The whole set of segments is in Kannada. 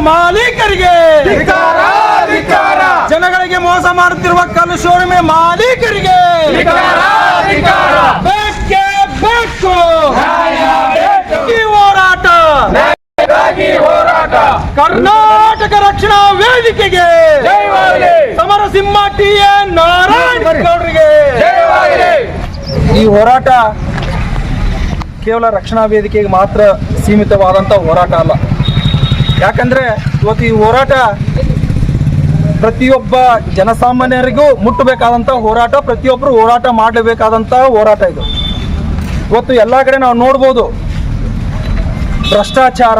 ಮಾಲೀಕರಿಗೆ ಜನಗಳಿಗೆ ಮೋಸ ಮಾಡುತ್ತಿರುವ ಕಲ್ಲು ಮಾಲೀಕರಿಗೆ ಹೋರಾಟ. ಕರ್ನಾಟಕ ರಕ್ಷಣಾ ವೇದಿಕೆಗೆ ಸಮರ ಸಿಂಹ ಟಿ ಎ ನಾರಾಯಣಗೌಡರಿಗೆ ಈ ಹೋರಾಟ ಕೇವಲ ರಕ್ಷಣಾ ವೇದಿಕೆಗೆ ಮಾತ್ರ ಸೀಮಿತವಾದಂಥ ಹೋರಾಟ ಅಲ್ಲ. ಯಾಕಂದ್ರೆ ಇವತ್ತು ಈ ಹೋರಾಟ ಪ್ರತಿಯೊಬ್ಬ ಜನಸಾಮಾನ್ಯರಿಗೂ ಮುಟ್ಟಬೇಕಾದಂಥ ಹೋರಾಟ ಪ್ರತಿಯೊಬ್ಬರು ಹೋರಾಟ ಮಾಡಲೇಬೇಕಾದಂಥ ಹೋರಾಟ ಇದು. ಇವತ್ತು ಎಲ್ಲ ಕಡೆ ನಾವು ನೋಡ್ಬೋದು, ಭ್ರಷ್ಟಾಚಾರ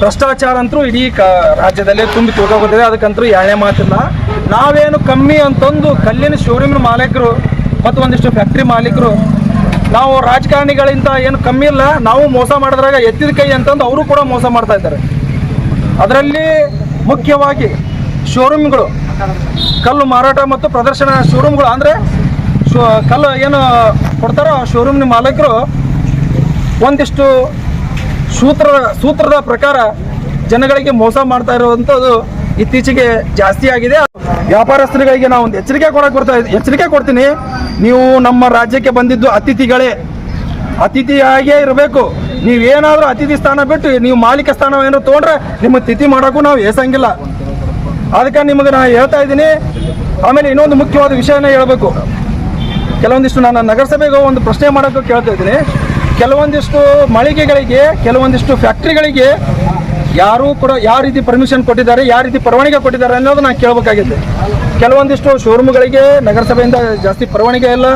ಭ್ರಷ್ಟಾಚಾರ ಅಂತೂ ಇಡೀ ಕ ರಾಜ್ಯದಲ್ಲೇ ತುಂಬಿ ತುಳ್ಕೋಗೋದಿದೆ ಅದಕ್ಕಂತೂ ಎರಡನೇ ಮಾತಿಲ್ಲ. ನಾವೇನು ಕಮ್ಮಿ ಅಂತಂದು ಕಲ್ಲಿನ ಶೋರೂಮಿನ ಮಾಲೀಕರು ಮತ್ತು ಒಂದಿಷ್ಟು ಫ್ಯಾಕ್ಟ್ರಿ ಮಾಲೀಕರು ನಾವು ರಾಜಕಾರಣಿಗಳಿಂದ ಏನು ಕಮ್ಮಿ ಇಲ್ಲ. ನಾವು ಮೋಸ ಮಾಡಿದ್ರಾಗ ಎತ್ತಿದ ಕೈ ಅಂತಂದು ಅವರು ಕೂಡ ಮೋಸ ಮಾಡ್ತಾ ಇದ್ದಾರೆ. ಅದರಲ್ಲಿ ಮುಖ್ಯವಾಗಿ ಶೋರೂಮ್ಗಳು, ಕಲ್ಲು ಮಾರಾಟ ಮತ್ತು ಪ್ರದರ್ಶನ ಶೋರೂಮ್ಗಳು ಅಂದರೆ ಶೋ, ಕಲ್ಲು ಏನು ಕೊಡ್ತಾರೋ ಆ ಶೋರೂಮ್ನ ಮಾಲೀಕರು ಒಂದಿಷ್ಟು ಸೂತ್ರ, ಸೂತ್ರದ ಪ್ರಕಾರ ಜನಗಳಿಗೆ ಮೋಸ ಮಾಡ್ತಾ ಇರುವಂಥದ್ದು ಇತ್ತೀಚೆಗೆ ಜಾಸ್ತಿ ಆಗಿದೆ. ವ್ಯಾಪಾರಸ್ಥರುಗಳಿಗೆ ನಾವು ಒಂದು ಎಚ್ಚರಿಕೆ ಕೊಡಕ್ಕೆ ಬರ್ತಾ ಎಚ್ಚರಿಕೆ ಕೊಡ್ತೀನಿ. ನೀವು ನಮ್ಮ ರಾಜ್ಯಕ್ಕೆ ಬಂದಿದ್ದು ಅತಿಥಿಗಳೇ. ಅತಿಥಿಯಾಗಿಯೇ ಇರಬೇಕು. ನೀವೇನಾದರೂ ಅತಿಥಿ ಸ್ಥಾನ ಬಿಟ್ಟು ನೀವು ಮಾಲೀಕ ಸ್ಥಾನ ಏನಾದ್ರು ತೊಗೊಂಡ್ರೆ ನಿಮ್ಮ ತಿಥಿ ಮಾಡೋಕ್ಕೂ ನಾವು ಏಸಂಗಿಲ್ಲ. ಅದಕ್ಕೆ ನಿಮಗೆ ನಾನು ಹೇಳ್ತಾ ಇದ್ದೀನಿ. ಆಮೇಲೆ ಇನ್ನೊಂದು ಮುಖ್ಯವಾದ ವಿಷಯನ ಹೇಳಬೇಕು. ಕೆಲವೊಂದಿಷ್ಟು ನಾನು ನಗರಸಭೆಗೆ ಒಂದು ಪ್ರಶ್ನೆ ಮಾಡೋಕ್ಕೂ ಕೇಳ್ತಾ ಇದ್ದೀನಿ. ಕೆಲವೊಂದಿಷ್ಟು ಮಳಿಗೆಗಳಿಗೆ, ಕೆಲವೊಂದಿಷ್ಟು ಫ್ಯಾಕ್ಟ್ರಿಗಳಿಗೆ ಯಾರೂ ಕೂಡ ಯಾವ ರೀತಿ ಪರ್ಮಿಷನ್ ಕೊಟ್ಟಿದ್ದಾರೆ, ಯಾವ ರೀತಿ ಪರವಾನಿಗೆ ಕೊಟ್ಟಿದ್ದಾರೆ ಅನ್ನೋದು ನಾನು ಕೇಳಬೇಕಾಗಿದೆ ಕೆಲವೊಂದಿಷ್ಟು ಶೋರೂಮ್ಗಳಿಗೆ ನಗರಸಭೆಯಿಂದ ಜಾಸ್ತಿ ಪರವಾನಿಗೆ ಇಲ್ಲ,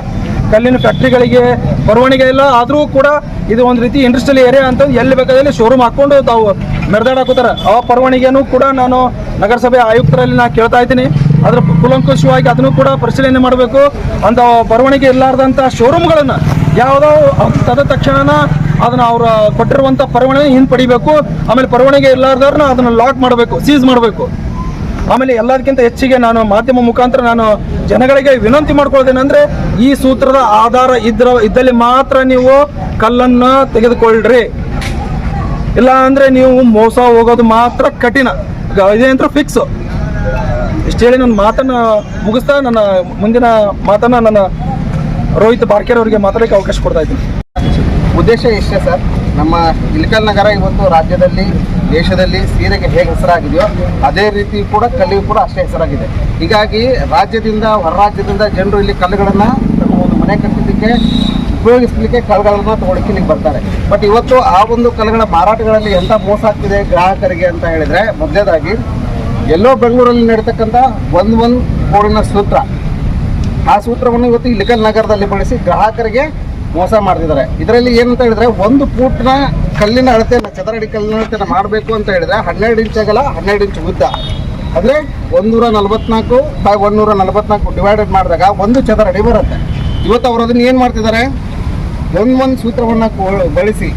ಕಲ್ಲಿನ ಫ್ಯಾಕ್ಟ್ರಿಗಳಿಗೆ ಪರವಾನಿಗೆ ಇಲ್ಲ, ಆದರೂ ಕೂಡ ಇದು ಒಂದು ರೀತಿ ಇಂಡಸ್ಟ್ರಿಯಲ್ ಏರಿಯಾ ಅಂತ ಎಲ್ಲಿ ಬೇಕಾದಲ್ಲಿ ಶೋರೂಮ್ ಹಾಕ್ಕೊಂಡು ತಾವು ಮೆರೆದಾಡಾಕೋತಾರೆ ಆ ಪರವಾನಿಗೆನೂ ಕೂಡ ನಾನು ನಗರಸಭೆ ಆಯುಕ್ತರಲ್ಲಿ ನಾನು ಕೇಳ್ತಾ ಇದ್ದೀನಿ. ಅದರ ಕುಲಂಕುಷವಾಗಿ ಅದನ್ನು ಕೂಡ ಪರಿಶೀಲನೆ ಮಾಡಬೇಕು. ಅಂತ ಬರವಣಿಗೆ ಇರಲಾರ್ದಂಥ ಶೋರೂಮ್ಗಳನ್ನು ಯಾವುದೋ ತದ ತಕ್ಷಣನ ಅದನ್ನ ಅವ್ರ ಕೊಟ್ಟಿರುವಂಥ ಪರವಾನಗಿ ಹಿಂಪಡಿಬೇಕು ಆಮೇಲೆ ಪರವಾನಗಿ ಇರ್ಲಾರ್ದವ್ರನ್ನ ಅದನ್ನ ಲಾಕ್ ಮಾಡಬೇಕು ಸೀಸ್ ಮಾಡಬೇಕು. ಆಮೇಲೆ ಎಲ್ಲದಕ್ಕಿಂತ ಹೆಚ್ಚಿಗೆ ನಾನು ಮಾಧ್ಯಮ ಮುಖಾಂತರ ನಾನು ಜನಗಳಿಗೆ ವಿನಂತಿ ಮಾಡ್ಕೊಳ್ತೇನೆ ಈ ಸೂತ್ರದ ಆಧಾರ ಇದ್ರ, ಇದ್ದಲ್ಲಿ ಮಾತ್ರ ನೀವು ಕಲ್ಲನ್ನು ತೆಗೆದುಕೊಳ್ಳ್ರಿ ಇಲ್ಲ ಅಂದ್ರೆ ನೀವು ಮೋಸ ಹೋಗೋದು ಮಾತ್ರ ಕಠಿಣ. ಅಂತ ಫಿಕ್ಸ್ ಇಷ್ಟು ಹೇಳಿ ನನ್ನ ಮಾತನ್ನ ಮುಗಿಸ್ತಾ ನನ್ನ ಮುಂದಿನ ಮಾತನ್ನ ನನ್ನ ರೋಹಿತ್ ಬಾರ್ಕೇರ್ ಅವರಿಗೆ ಮಾತಾಡೋಕ್ಕೆ ಅವಕಾಶ ಕೊಡ್ತಾ ಇದ್ದೀನಿ. ಉದ್ದೇಶ ಇಷ್ಟೇ ಸರ್, ನಮ್ಮ ಇಲ್ಕಲ್ ನಗರ ಇವತ್ತು ರಾಜ್ಯದಲ್ಲಿ, ದೇಶದಲ್ಲಿ ಸೀರೆಗೆ ಹೇಗೆ ಹೆಸರಾಗಿದೆಯೋ ಅದೇ ರೀತಿ ಕೂಡ ಕಲ್ಲಿಗೂ ಕೂಡ ಅಷ್ಟೇ ಹೆಸರಾಗಿದೆ. ಹೀಗಾಗಿ ರಾಜ್ಯದಿಂದ ಹೊರ ರಾಜ್ಯದಿಂದ ಜನರು ಇಲ್ಲಿ ಕಲ್ಲುಗಳನ್ನು ಒಂದು ಮನೆ ಕಟ್ಟಿದ್ದಕ್ಕೆ ಉಪಯೋಗಿಸ್ಲಿಕ್ಕೆ ಕಲ್ಲುಗಳನ್ನು ತಗೊಳಕ್ಕೆ ಇಲ್ಲಿಗೆ ಬರ್ತಾರೆ. ಬಟ್ ಇವತ್ತು ಆ ಒಂದು ಕಲ್ಲುಗಳ ಮಾರಾಟಗಳಲ್ಲಿ ಎಂಥ ಮೋಸ ಆಗ್ತಿದೆ ಗ್ರಾಹಕರಿಗೆ ಅಂತ ಹೇಳಿದ್ರೆ, ಮೊದಲೇದಾಗಿ ಎಲ್ಲೋ ಬೆಂಗಳೂರಲ್ಲಿ ನಡೀತಕ್ಕಂಥ ಒಂದು ಒಂದು ಕೋಡಿನ ಸೂತ್ರ. ಆ ಸೂತ್ರವನ್ನು ಇವತ್ತು ಇಲಿಕಲ್ ನಗರದಲ್ಲಿ ಬಳಸಿ ಗ್ರಾಹಕರಿಗೆ ಮೋಸ ಮಾಡ್ತಿದ್ದಾರೆ. ಇದರಲ್ಲಿ ಏನಂತ ಹೇಳಿದ್ರೆ ಒಂದು ಫೂಟ್ನ ಕಲ್ಲಿನ ಅಳತೆಯನ್ನು ಚದರಡಿ ಕಲ್ಲಿನ ಅಳತೆಯನ್ನು ಮಾಡಬೇಕು ಅಂತ ಹೇಳಿದ್ರೆ ಹನ್ನೆರಡು ಇಂಚ್ ಅಗಲ, ಹನ್ನೆರಡು ಇಂಚ್ ಉದ್ದ. ಅಂದರೆ ಒಂದೂರ ನಲವತ್ನಾಲ್ಕು ಬೈ ಒಂದೂರ ನಲವತ್ನಾಲ್ಕು ಡಿವೈಡೆಡ್ ಮಾಡಿದಾಗ ಒಂದು ಚದರಡಿ ಬರುತ್ತೆ. ಇವತ್ತು ಅವರು ಅದನ್ನ ಏನು ಮಾಡ್ತಿದ್ದಾರೆ? ಒಂದು ಒಂದು ಸೂತ್ರವನ್ನು ಬಳಸಿ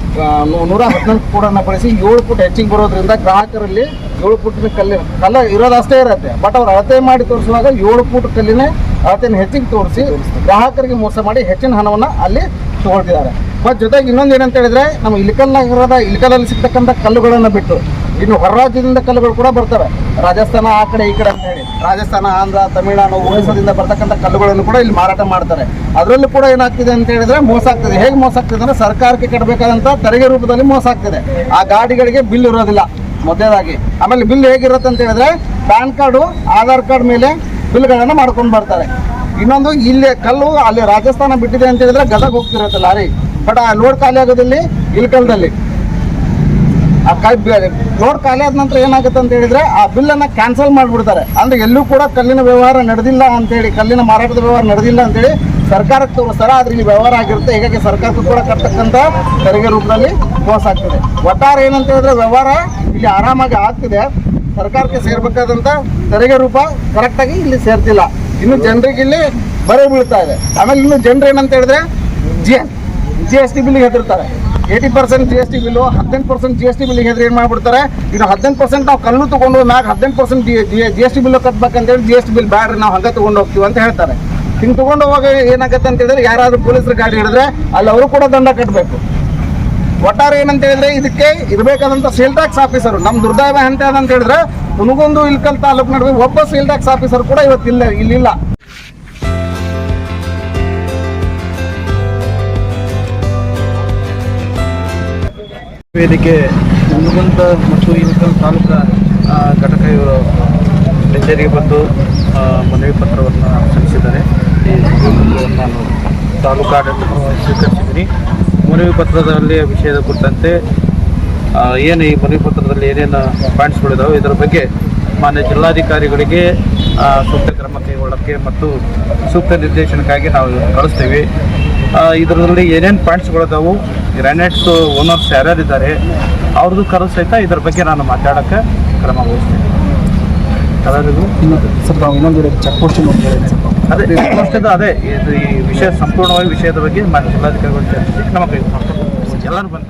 ನೂರ ಹದಿನಾಲ್ಕು ಫೂಟನ್ನು ಬಳಸಿ ಏಳು ಫುಟ್ ಹೆಚ್ಚಿಗೆ ಬರೋದ್ರಿಂದ ಗ್ರಾಹಕರಲ್ಲಿ ಏಳು ಫುಟ್ನ ಕಲ್ಲಿನ ಕಲ್ಲ ಇರೋದು ಅಷ್ಟೇ ಇರುತ್ತೆ. ಬಟ್ ಅವ್ರು ಅಳತೆ ಮಾಡಿ ತೋರಿಸುವಾಗ ಏಳು ಫುಟ್ ಕಲ್ಲಿನ ಅಳತೆಯನ್ನು ಹೆಚ್ಚಿಗೆ ತೋರಿಸಿ ಗ್ರಾಹಕರಿಗೆ ಮೋಸ ಮಾಡಿ ಹೆಚ್ಚಿನ ಹಣವನ್ನು ಅಲ್ಲಿ ತಗೊಳ್ತಿದ್ದಾರೆ. ಮತ್ತು ಜೊತೆಗೆ ಇನ್ನೊಂದು ಏನಂತ ಹೇಳಿದ್ರೆ, ನಮ್ಮ ಇಲಿಕಲ್ ನಗರದ ಇಲಿಕಲಲ್ಲಿ ಸಿಗ್ತಕ್ಕಂಥ ಕಲ್ಲುಗಳನ್ನು ಬಿಟ್ಟು, ಇನ್ನು ಹೊರ ರಾಜ್ಯದಿಂದ ಕಲ್ಲುಗಳು ಕೂಡ ಬರ್ತವೆ. ರಾಜಸ್ಥಾನ ಆ ಕಡೆ ಈ ಕಡೆ ಅಂತ ಹೇಳಿ. ರಾಜಸ್ಥಾನ, ಆಂಧ್ರ, ತಮಿಳುನಾಡು ಒಡಿಸಾದಿಂದ ಬರ್ತಕ್ಕಂಥ ಕಲ್ಲುಗಳನ್ನು ಕೂಡ ಇಲ್ಲಿ ಮಾರಾಟ ಮಾಡ್ತಾರೆ. ಅದರಲ್ಲೂ ಕೂಡ ಏನಾಗ್ತಿದೆ ಅಂತ ಹೇಳಿದ್ರೆ ಮೋಸ ಆಗ್ತಿದೆ. ಹೇಗೆ ಮೋಸ ಆಗ್ತದೆ ಅಂದರೆ ಸರ್ಕಾರಕ್ಕೆ ಕಟ್ಟಬೇಕಾದಂಥ ತೆರಿಗೆ ರೂಪದಲ್ಲಿ ಮೋಸ ಆಗ್ತಿದೆ. ಆ ಗಾಡಿಗಳಿಗೆ ಬಿಲ್ ಇರೋದಿಲ್ಲ. ಮೊದಲೇದಾಗಿ ಆಮೇಲೆ ಬಿಲ್ ಹೇಗಿರುತ್ತೆ ಅಂತ ಹೇಳಿದ್ರೆ, ಪ್ಯಾನ್ ಕಾರ್ಡು, ಆಧಾರ್ ಕಾರ್ಡ್ ಮೇಲೆ ಬಿಲ್ಗಳನ್ನು ಮಾಡ್ಕೊಂಡು ಬರ್ತಾರೆ. ಇನ್ನೊಂದು, ಇಲ್ಲಿ ಕಲ್ಲು ಅಲ್ಲಿ ರಾಜಸ್ಥಾನ ಬಿಟ್ಟಿದೆ ಅಂತ ಹೇಳಿದ್ರೆ ಗದಗ ಹೋಗ್ತಿರುತ್ತೆ ಲಾರಿ. ಬಟ್ ಆ ಲೋಡ್ ಖಾಲಿ ಆಗೋದಲ್ಲಿ ಇಲ್ಕಲ್ದಲ್ಲಿ ಆ ಕೈ ಲೋಡ್ ಖಾಲಿ ಆದ ನಂತರ ಏನಾಗುತ್ತೆ ಅಂತ ಹೇಳಿದ್ರೆ, ಆ ಬಿಲ್ಲನ್ನು ಕ್ಯಾನ್ಸಲ್ ಮಾಡಿಬಿಡ್ತಾರೆ. ಅಂದ್ರೆ ಎಲ್ಲೂ ಕೂಡ ಕಲ್ಲಿನ ವ್ಯವಹಾರ ನಡೆದಿಲ್ಲ ಅಂತೇಳಿ ಕಲ್ಲಿನ ಮಾರಾಟದ ವ್ಯವಹಾರ ನಡೆದಿಲ್ಲ ಅಂತೇಳಿ ಸರ್ಕಾರಕ್ಕೆ ತೋರಿಸ್ತಾರೆ. ಆದರೆ ಇಲ್ಲಿ ವ್ಯವಹಾರ ಆಗಿರುತ್ತೆ. ಹೀಗಾಗಿ ಸರ್ಕಾರಕ್ಕೂ ಕೂಡ ಕಟ್ಟತಕ್ಕಂಥ ತೆರಿಗೆ ರೂಪದಲ್ಲಿ ಮೋಸ ಆಗ್ತದೆ. ಒಟ್ಟಾರೆ ಏನಂತ ಹೇಳಿದ್ರೆ ವ್ಯವಹಾರ ಇಲ್ಲಿ ಆರಾಮಾಗಿ ಆಗ್ತಿದೆ. ಸರ್ಕಾರಕ್ಕೆ ಸೇರ್ಬೇಕಾದಂತ ತೆರಿಗೆ ರೂಪ ಕರೆಕ್ಟಾಗಿ ಇಲ್ಲಿ ಸೇರ್ತಿಲ್ಲ. ಇನ್ನು ಜನರಿಗೆ ಇಲ್ಲಿ ಬರೆ ಬೀಳ್ತಾ ಇದೆ. ಆಮೇಲೆ ಇನ್ನು ಜನರು ಏನಂತ ಹೇಳಿದ್ರೆ ಜಿ ಜಿ ಎಸ್ ಟಿ ಬಿಲ್ಗೆ ಹೆದರ್ತಾರೆ eighty percent G S T bill ಹದಿನೆಂಟು ಪರ್ಸೆಂಟ್ ಜಿ ಎಸ್ ಟಿ ಬಿಲ್ಗೆ ಹೆದರಿ ಏನು ಮಾಡ್ಬಿಡ್ತಾರೆ? ಇನ್ನು ಹದಿನೆಂಟು ಪರ್ಸೆಂಟ್ ನಾವು ಕಲ್ಲು ತೊಗೊಂಡು ಮ್ಯಾಗ ಹದಿನೆಂಟು percent G S T bill ಕಟ್ಬೇಕಂತೇಳಿ G S T bill ಬ್ಯಾಡ್ರಿ, ನಾವು ಹಂಗೆ ತೊಗೊಂಡು ಹೋಗ್ತೀವಿ ಅಂತ ಹೇಳ್ತಾರೆ. ಹಿಂಗೆ ತೊಗೊಂಡು ಹೋಗಿ ಏನಾಗುತ್ತೆ ಅಂತ ಹೇಳಿದ್ರೆ ಯಾರಾದರೂ ಪೊಲೀಸರು ಗಾಡಿ ಹಿಡಿದ್ರೆ ಅಲ್ಲಿ ಅವರು ಕೂಡ ದಂಡ ಕಟ್ಟಬೇಕು ಒಟ್ಟಾರೆ ಏನಂತ ಹೇಳಿದ್ರೆ ಇದಕ್ಕೆ ಇರಬೇಕಾದಂತ ಸೇಲ್ ಟ್ಯಾಕ್ಸ್ ಆಫೀಸರ್ ನಮ್ಮ ದುರ್ದೈವ ಅಂತ ಅಂತ ಹೇಳಿದ್ರೆ ಮುನಗೊಂದು ಇಲ್ಕಲ್ ತಾಲೂಕು ನಡುವೆ ಒಬ್ಬ ಸೇಲ್ ಟ್ಯಾಕ್ಸ್ ಆಫೀಸರ್ ಕೂಡ ಇವತ್ತಿಲ್ಲ ಇಲ್ಲಿಲ್ಲ. ವೇದಿಕೆ ಹುನಗುಂದ ಮತ್ತು ಇಲ್ಕಲ್ ತಾಲೂಕು ಘಟಕ ಇವರು ಕಚೇರಿಗೆ ಬಂದು ಮನವಿ ಪತ್ರವನ್ನು ಸಲ್ಲಿಸಿದ್ದಾರೆ. ಈ ನಾನು ತಾಲೂಕಾ ಆಡಳಿತವನ್ನು ಸ್ವೀಕರಿಸಿದ್ದೀನಿ ಮನವಿ ಪತ್ರದಲ್ಲಿ ವಿಷಯದ ಕುರಿತಂತೆ ಏನು ಈ ಮನವಿ ಪತ್ರದಲ್ಲಿ ಏನೇನು ಪಾಯಿಂಟ್ಸ್ಗಳಿದಾವೆ ಇದರ ಬಗ್ಗೆ ಮಾನ್ಯ ಜಿಲ್ಲಾಧಿಕಾರಿಗಳಿಗೆ ಸೂಕ್ತ ಕ್ರಮ ಕೈಗೊಳ್ಳೋಕ್ಕೆ ಮತ್ತು ಸೂಕ್ತ ನಿರ್ದೇಶನಕ್ಕಾಗಿ ನಾವು ಕಳಿಸ್ತೀವಿ. ಇದರಲ್ಲಿ ಏನೇನು ಪಾಯಿಂಟ್ಸ್ಗಳಿದಾವೆ ಗ್ರಾನೈಟ್ಸ್ ಓನರ್ಸ್ ಯಾರ್ಯಾರಿದ್ದಾರೆ, ಅವ್ರದ್ದು ಕರೆ ಸಹಿತ ಇದ್ರ ಬಗ್ಗೆ ನಾನು ಮಾತಾಡೋಕ್ಕೆ ಕ್ರಮ ವಹಿಸ್ತೀನಿ. ಸರ್ ನಾವು ಇನ್ನೊಂದು ಚೆಕ್ ಪೋಸ್ಟ್ ಅದೇ ಅದೇ ಇದು ಈ ವಿಷಯ ಸಂಪೂರ್ಣವಾಗಿ ವಿಷಯದ ಬಗ್ಗೆ ಜಿಲ್ಲಾಧಿಕಾರಿಗಳು ಚರ್ಚಿಸಿ ನಮ್ಮ ಕೈ ಎಲ್ಲರೂ ಬಂದು.